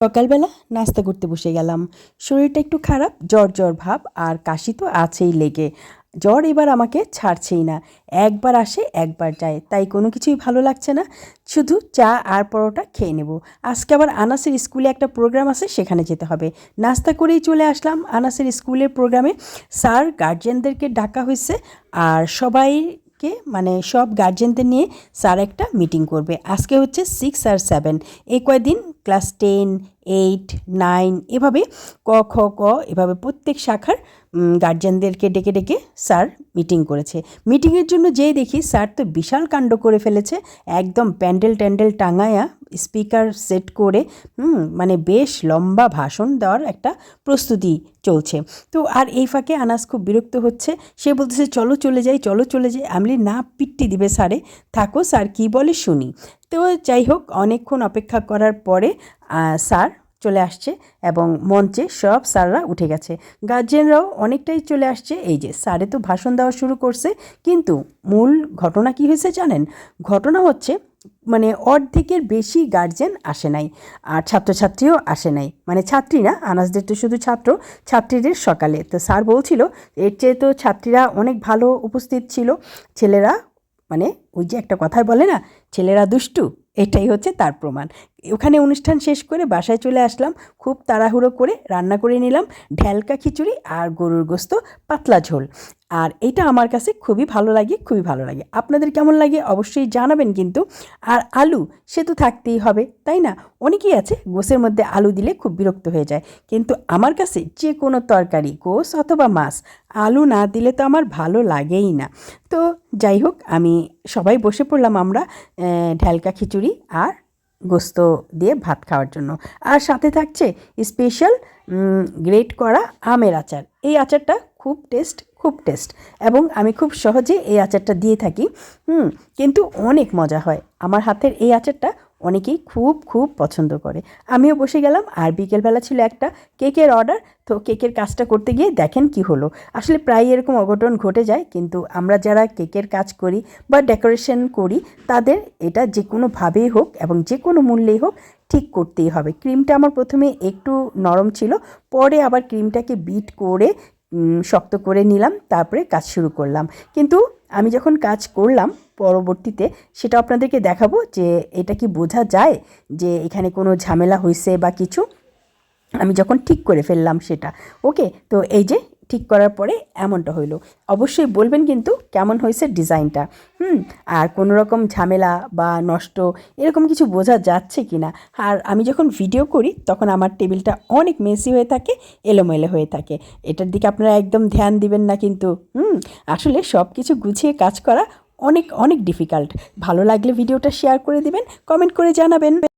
সকালবেলা নাস্তা করতে বসে গেলাম। শরীরটা একটু খারাপ, জ্বর জ্বর ভাব আর কাশি তো আছেই লেগে। জ্বর এবার আমাকে ছাড়ছেই না, একবার আসে, একবার যায়। তাই কোনো কিছুই ভালো লাগছে না, শুধু চা আর পরোটা খেয়ে নেব। আজকে আবার আনাসের স্কুলে একটা প্রোগ্রাম আছে, সেখানে যেতে হবে। নাস্তা করেই চলে আসলাম। আনাসের স্কুলের প্রোগ্রামে স্যার গার্জেনদেরকে ডাকা হয়েছে আর সবাই কে মানে সব গার্জেনদের নিয়ে স্যার একটা মিটিং করবে। আজকে হচ্ছে সিক্স আর সেভেন এই কয়দিন ক্লাস টেন, এইট, নাইন এভাবে ক, খ, ক এভাবে প্রত্যেক শাখার গার্জেনদেরকে ডেকে ডেকে স্যার মিটিং করেছে। মিটিংয়ের জন্য যেই দেখি স্যার তো বিশাল কাণ্ড করে ফেলেছে, একদম প্যান্ডেল ট্যান্ডেল টাঙায়া স্পিকার সেট করে মানে বেশ লম্বা ভাষণ দেওয়ার একটা প্রস্তুতি চলছে। তো আর এই ফাঁকে আনাস খুব বিরক্ত হচ্ছে, সে বলতেছে, চলো চলে যাই, চলো চলে যাই। আমি না, পিট্টি দিবে স্যারে, থাকো স্যার, কী বলে শুনি। তো যাই হোক, অনেকক্ষণ অপেক্ষা করার পরে স্যার চলে আসছে এবং মঞ্চে সব স্যাররা উঠে গেছে। গার্জেনরাও অনেকটাই চলে আসছে। এই যে, স্যারে তো ভাষণ দেওয়া শুরু করছে। কিন্তু মূল ঘটনা কি হয়েছে জানেন? ঘটনা হচ্ছে মানে অর্ধেকের বেশি গার্জেন আসে নাই আর ছাত্রছাত্রীও আসে নাই। মানে ছাত্রী না আনাসদের তো শুধু ছাত্র, ছাত্রীদের সকালে। তো স্যার বলছিল, এর চেয়ে তো ছাত্রীরা অনেক ভালো উপস্থিত ছিল। ছেলেরা মানে ওই যে একটা কথাই বলে না, ছেলেরা দুষ্টু এটাই হচ্ছে তার প্রমাণ। ওখানে অনুষ্ঠান শেষ করে বাসায় চলে আসলাম, খুব তাড়াহুড়ো করে রান্না করে নিলাম, ঢ্যালকা খিচুড়ি আর গরুর গোস্ত, পাতলা ঝোল। আর এটা আমার কাছে খুবই ভালো লাগে, খুবই ভালো লাগে। আপনাদের কেমন লাগে অবশ্যই জানাবেন কিন্তু। আর আলু, সে তো থাকতেই হবে, তাই না? অনেকেই আছে গোসের মধ্যে আলু দিলে খুব বিরক্ত হয়ে যায়। কিন্তু আমার কাছে যে কোনো তরকারি, গোস অথবা মাছ, আলু না দিলে তো আমার ভালো লাগেই না। তো যাই হোক, আমি সবাই বসে পড়লাম আমরা ঢ্যালকা খিচুড়ি আর গোস্ত দিয়ে ভাত খাওয়ার জন্য। আর সাথে থাকছে স্পেশাল গ্রেট করা আমের আচার। এই আচারটা খুব টেস্ট খুব টেস্ট এবং আমি খুব সহজে এই আচারটা দিয়ে থাকি। হুম, কিন্তু অনেক মজা হয়। আমার হাতের এই আচারটা অনেকেই খুব খুব পছন্দ করে। আমিও বসে গেলাম আর বিকেলবেলা ছিল একটা কেকের অর্ডার। তো কেকের কাজটা করতে গিয়ে দেখেন কি হলো। আসলে প্রায় এরকম অঘটন ঘটে যায়, কিন্তু আমরা যারা কেকের কাজ করি বা ডেকোরেশন করি, তাদের এটা যে কোনোভাবেই হোক এবং যে কোনো মূল্যেই হোক ঠিক করতেই হবে। ক্রিমটা আমার প্রথমে একটু নরম ছিল, পরে আবার ক্রিমটাকে বিট করে শক্ত করে নিলাম, তারপরে কাজ শুরু করলাম। কিন্তু আমি যখন কাজ করলাম পরবর্তীতে সেটা আপনাদেরকে দেখাবো যে এটা কি বোঝা যায় যে এখানে কোনো ঝামেলা হয়েছে বা কিছু। আমি যখন ঠিক করে ফেললাম সেটা, ওকে? তো এই যে ঠিক করার পরে এমনটা হইল। অবশ্যই বলবেন কিন্তু কেমন হয়েছে ডিজাইনটা। হুম, আর কোনো রকম ঝামেলা বা নষ্ট এরকম কিছু বোঝা যাচ্ছে কি না? আর আমি যখন ভিডিও করি তখন আমার টেবিলটা অনেক মেসি হয়ে থাকে, এলোমেলো হয়ে থাকে। এটার দিকে আপনারা একদম ধ্যান দিবেন না কিন্তু। হুম, আসলে সব কিছু গুছিয়ে কাজ করা অনেক অনেক ডিফিকাল্ট ভালো লাগলে ভিডিওটা শেয়ার করে দিবেন কমেন্ট করে জানাবেন।